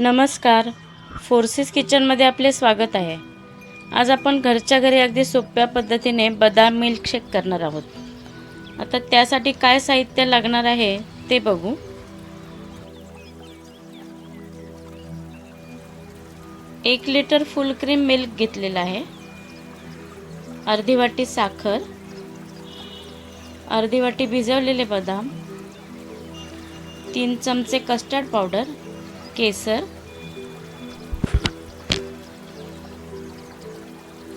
नमस्कार. फोर्सेस किचनमध्ये आपले स्वागत आहे. आज आपण घरच्या घरी अगदी सोप्या पद्धतीने बदाम मिल्कशेक करणार आहोत. आता त्यासाठी काय साहित्य लागणार आहे ते बघू. एक लिटर फुल क्रीम मिल्क घेतलेलं आहे. अर्धी वाटी साखर. अर्धी वाटी भिजवलेले बदाम. तीन चमचे कस्टर्ड पावडर. केसर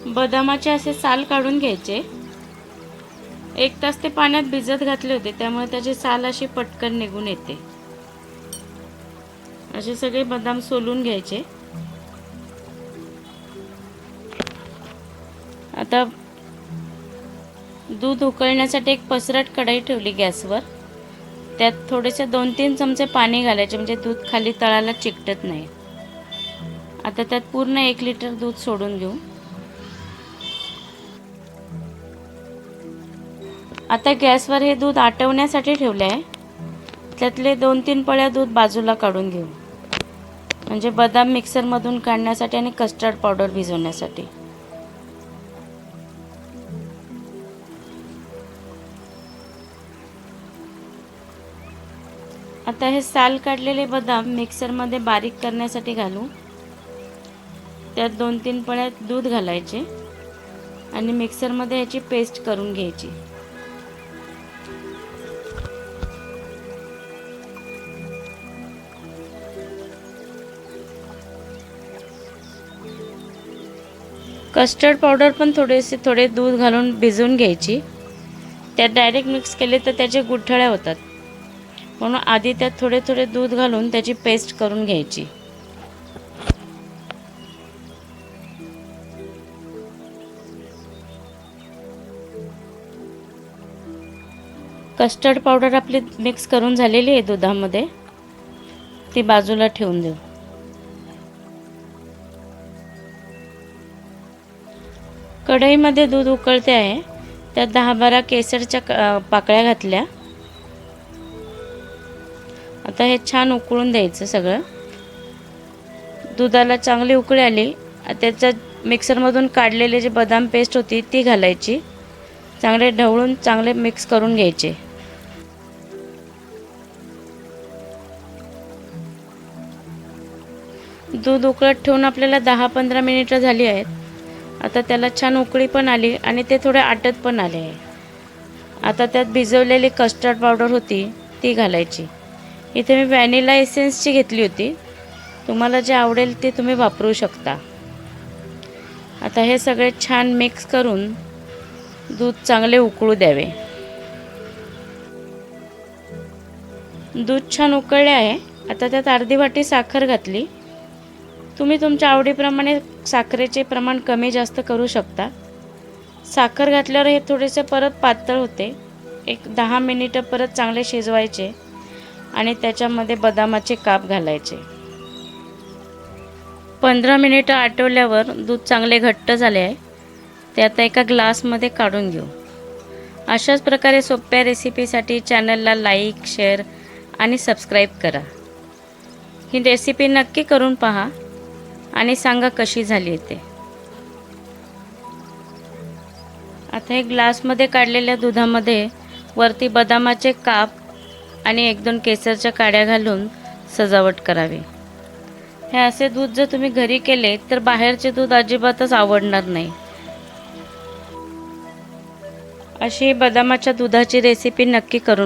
बदामाचे असे साल काढून घ्यायचे. एक तास ते पाण्यात भिजत घातले होते त्यामुळे त्याची साल अशी पटकन निघून येते. असे सगळे बदाम सोलून घ्यायचे. आता दूध उकळण्यासाठी एक पसरट कढई ठेवली गॅसवर. त्यात थोडेसे दोन तीन चमचे पाणी घालायचे म्हणजे दूध खाली तळाला चिकटत नाही. आता त्यात पूर्ण एक लिटर दूध सोडून घेऊ. आता गॅसवर हे दूध आटवण्यासाठी ठेवले आहे त्यातले दोन तीन पळ्या दूध बाजूला काढून घेऊ. म्हणजे बदाम मिक्सरमधून काढण्यासाठी आणि कस्टर्ड पावडर भिजवण्यासाठी. आता हे साल काढलेले बदाम मिक्सरमध्ये बारीक करण्यासाठी घालू. त्यात दोन तीन पळ्यात दूध घालायचे आणि मिक्सरमध्ये याची पेस्ट करून घ्यायची. कस्टर्ड पावडर पण थोडेसे थोडे दूध घालून भिजवून घ्यायची. त्यात डायरेक्ट मिक्स केले तर त्याचे गुठळ्या होतात. म्हणून आधी त्यात थोडे थोडे दूध घालून त्याची पेस्ट करून घ्यायची. कस्टर्ड पावडर आपली मिक्स करून झालेली आहे दुधामध्ये. ती बाजूला ठेवून देऊ. कढईमध्ये दूध उकळते आहे. त्यात दहा बारा केसरच्या पाकळ्या घातल्या. आता हे छान उकळून द्यायचं सगळं. दुधाला चांगली उकळी आली. त्याच्यात मिक्सरमधून काढलेले जे बदाम पेस्ट होती ती घालायची. चांगले ढवळून चांगले मिक्स करून घ्यायचे. दूध उकळत ठेवून आपल्याला दहा पंधरा मिनिटं झाली आहेत. आता त्याला छान उकळी पण आली आणि ते थोडे आटत पण आले. आहे आता त्यात भिजवलेली कस्टर्ड पावडर होती ती घालायची. इथे मी व्हॅनिला एसेन्सची घेतली होती. तुम्हाला जे आवडेल ते तुम्ही वापरू शकता. आता हे सगळे छान मिक्स करून दूध चांगले उकळू द्यावे. दूध छान उकळले आहे. आता त्यात अर्धी वाटी साखर घातली. तुम्ही तुमच्या आवडीप्रमाणे साखरेचे प्रमाण कमी जास्त करू शकता. साखर घातल्यावर हे थोडेसे परत पातळ होते. एक दहा मिनिटं परत चांगले शिजवायचे. आणि त्याच्यामध्ये बदामाचे काप घालायचे. पंधरा मिनिटं आटवल्यावर दूध चांगले घट्ट झाले आहे. ते आता एका ग्लासमध्ये काढून घेऊ. अशाच प्रकारे सोप्या रेसिपीसाठी चॅनलला लाईक शेअर आणि सबस्क्राईब करा. ही रेसिपी नक्की करून पहा आणि सांगा कशी झाली ते आता हे ग्लासमध्ये काढलेल्या दुधामध्ये वरती बदामाचे काप आणि एक दोन केसरच्या काड्या घालून सजावट करावी. हे असे दूध जर तुम्ही घरी केले तर बाहेरचे दूध अजिबातच आवडणार नाही. अशी बदामाच्या दुधाची रेसिपी नक्की करून